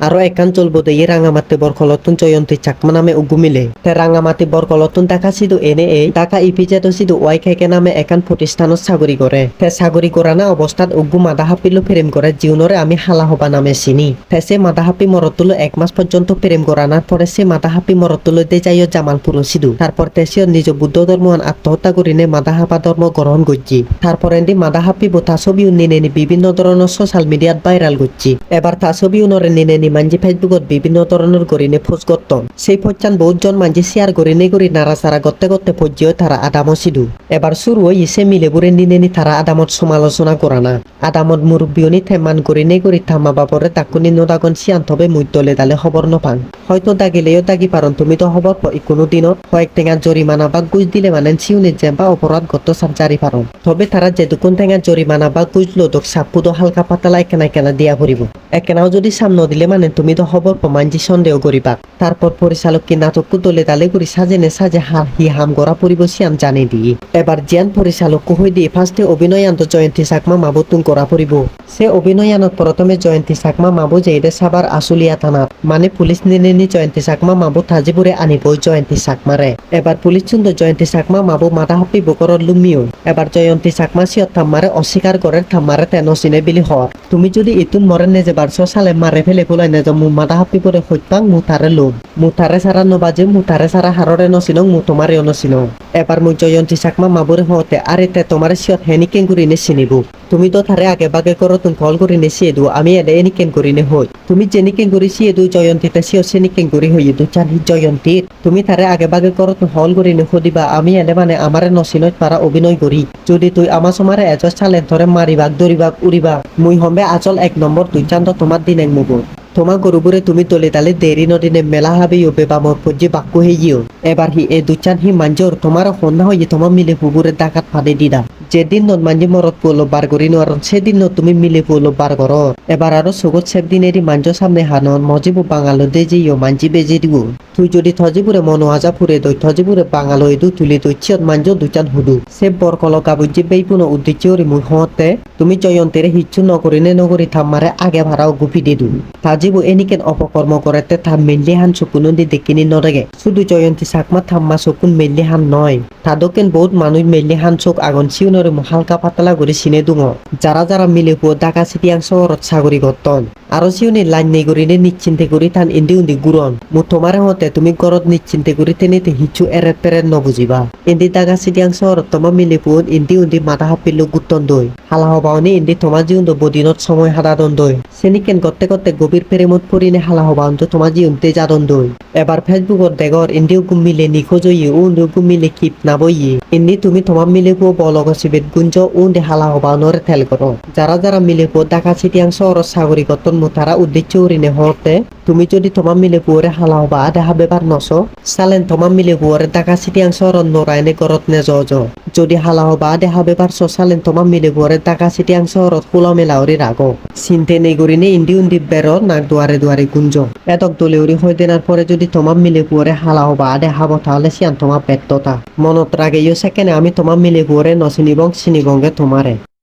আরও একান চলবো দে রাঙামাতি বরকলতুন জয়ন্তী চাকমা নামে উগুমিলে তে রাঙামাতি বরকলতুন টাকা সিধু এনে এই টাকা ইপিজেটো সিধু ওয়াই খেকে নামে একান প্রতিষ্ঠানত চাকরি কৰে তে চাকৰি কৰা না অৱস্থাত উগু মাদা হাপিলো প্ৰেম কৰে জীৱনৰে আমি হালা হবা নামে চিনি। তে সে মাদা হাপি মরতুলো এক মাস পর্যন্ত প্রেম করানোর পরে সে মাদা হাপি মরতুলো দে যাইও জামালপুর সিধু তারপর তেসিও নিজ বুদ্ধ ধর্ম আত্মহত্যা করিনে মাদা হাপা ধর্ম গ্রহণ করছি তারপর এন্দি মাদা হাপি বোতা ছবি নিনে বিভিন্ন ধরনের সোশ্যাল মিডিয়াত ভাইরাল করছি এবার তা ছবি উনরে নিনে নি মানজি ফেসবুকত বিভিন্ন ধরনের করিনে পোস্ট করতন সেই পচান বহুজন মানজি শেয়ার করিনে করি নাড়াচাড়া করতে করতে পর্যায়ে তারা আদামো সিধু এবার শুরু হই সে মিলে বুড়ে নিনে নি তারা আদামত সমালোচনা করা না। আদামত মুরব্বিয়নি থেমান করিনে করি থামা বাপরে তাকুনি নদাগন সিয়ান্তবে মুদ্দলে দালে খবর নপাং। হয়তো দাগিলেও দাগি পারন তুমি তো খবর পাই কোনো দিনত কয়েক টেঙা জরিমানা বা গুজ দিলে মানে চিউনি যে বা অপরাধ গত সাপ জারি পারন তবে তারা যেটুকুন টেঙা জরিমানা বা গুজ লোদক সাপু তো হালকা পাতলা একেনা একেনা দিয়া ভরিব একেনাও যদি সামনে দিলে মানে তুমি তো খবর প্রমাণ যে সন্দেহ করিবা। তারপর পরিচালক কি নাটককু দলে দালে করি সাজেনে সাজে হা হি হাম গড়া পরিব সিয়াম জানি দি এবার জিয়ান পরিচালক কই দিয়ে ফার্স্টে অভিনয়ান্ত জয়ন্তী চাকমা মাবুতুন করা পরিব। সে অভিনয়ানত প্রথমে জয়ন্তী চাকমা মাবু যেইদে সাবার আশুলিয়া থানাত মানে পুলিশ নিনে জয়ন্তী চাকমা মাবু থাজিপুরে আনিব জয়ন্তী চাকমারে। এবার পুলিশ চুন্দ জয়ন্তী চাকমা মাবু মাথা হাপি বুকরত লুমিও এবার জয়ন্তী চাকমা সিয়ত থাম্মারে অস্বীকার করে থাম্মারে তেন চিনে বিলি হর তুমি যদি ইতুন মরে নেজে বারছো সালে মারে ফেলে ফুলাই নেজ মু মাথা হাপি পরে হইতাং মুতারে লোম মুতারে সারা নবাজে মুতারে সারা হাররে নচিনং মু তোমারে নচিনং এবার জয়ন্তী চাকমা মাবুরে হতে আরে তে তোমারে সিয়ত হেনি কেঙ্গুরিনে চিনিব। তুমি তো তারে আগে বাগে করো, তুমি কল করে নে সিয়ে দু, আমি এডে এনি কেন করি নে, হই। তুমি যেনি কেন করি সিয়ে দু, জয়ন্তীতে সিও সেনি কেন করি, হই, দু চান হি জয়ন্তীর। তুমি তারে আগে বাগে করো, তুমি হল করে নে সুধিবা আমি এনে মানে আমারে নচিনত পারা অভিনয় করি। যদি তুই আমার সমারে এজ চালে ধরে মারিবাক দৌৰিবাক উড়িবা মুই হমবে আচল এক নম্বর তুই চান্দ তোমার দিন এক মুগো। তোমার গরুবোরে তুমি তলে তালে দেরি নদিনে মেলা হাবি ওবে বা মোর পর্যে বাক্য হেইও এবার হি এ দুচান হি মাঞ্জর তোমার সন্ধ্যা হইয়ে তোমার মিলে হুবুরে ডাকাত ফাদে দিদা। যেদিন নত মাঞ্জি মরত পুলো বার করি নোয়ার সেদিন নত তুমি মিলে পুলো বার কর এবার আরও সগত সেব দিনেরই মাঞ্জ সামনে হানন মজিবু বাঙালো দে যে মাঞ্জি বেজে দিব। তুই যদি থজিপুরে মনো আজা ফুরে দই থজিপুরে বাঙালো এদু তুলি দই চিয়ত মাঞ্জ দুচান হুদু। সে বরকল কাবুজি বেইপুনো উদ্দেশ্য ওরি মুই হতে তুমি জয়ন্তেরে হিচ্ছু নকরি নে নগরি থাম্মারে আগে ভাড়াও গুপি দিদু তাজিবু এনিকেন অপকর্ম করতে থাম মেনলি হান চকুনো দি দেখিনি নরেগে শুধু জয়ন্তী চাকমা থাম্মা চকুন মেনলি হান নয়। তাদকেন বহুত মানুষ মেনলি হান চোখ আগন চিউনরে হালকা পাতলা করে চিনে দুঙ। যারা যারা মিলে পুয়ো ডাকা চিটিয়াং শহরত চাকরি গতন আরও চিউনি লাইন নেই করি নে নিশ্চিন্তে করি থান ইন্দি উন্দি গুরন মু তোমারে হতে তুমি ঘরত নিশ্চিন্তে করি তেনিতে হিচু এরেত পেরেত নবুজিবা। ইন্দি ডাকা চিটিয়াং শহরত তোমার মিলে পুয়ন ইন্দি উন্দি মাথা হাপিলো গুতন দই হালা হবাওনি ইন্দি তোমার জিউন্দ বদিনত সময় হাদাদন দই সেনিকেন গত্তে গত্তে গভীর প্রেমত পরিনে হালা হবাউন্ত তোমার জিউন্তে যাদন দই এবার ফেসবুকত দেগর ইন্দিও গুম মিলে নিখোঁজ হইয়ে উন্দ গুম মিলে কিপ নাবইয়ে ইন্দি তুমি তোমার মিলে পুয়ো বলগ সিবেত গুঞ্জ উন্দে হালা হবাউনরে থেল করো যারা যারা মিলে পুয়ো ডাকা চিটিয়াং শহরত চাকরি গতন মু তারা উদ্দেশ্য উরিনে হতে তুমি যদি তোমার মিলে পুয়রে হালা হবা দেখা বেবার নস চালেন তোমার মিলে পুয়রে ডাকা চিটিয়াং শহরত নরায়নে গরত নে জ জ। যদি হালা হবা দেখা বেবার স চালেন তোমার মিলে পুয়রে ডাকা চিটিয়াং শহরত খোলা মেলাওরি রাগ চিন্তে করিনে ইন্দি উন্দি বের নাক দুয়ারে দুয়ারে গুঞ্জ। এতক দলে উড়ি হয়ে দেনার পরে যদি তোমার মিলে পুয়রে হালা হবা দেখাব তাহলে সিয়ান তোমার ব্যর্থতা মনত রাগে ইউ সেকেন্ডে আমি তোমার মিলে পুয়রে নচিনিবং চিনিবংগে তোমারে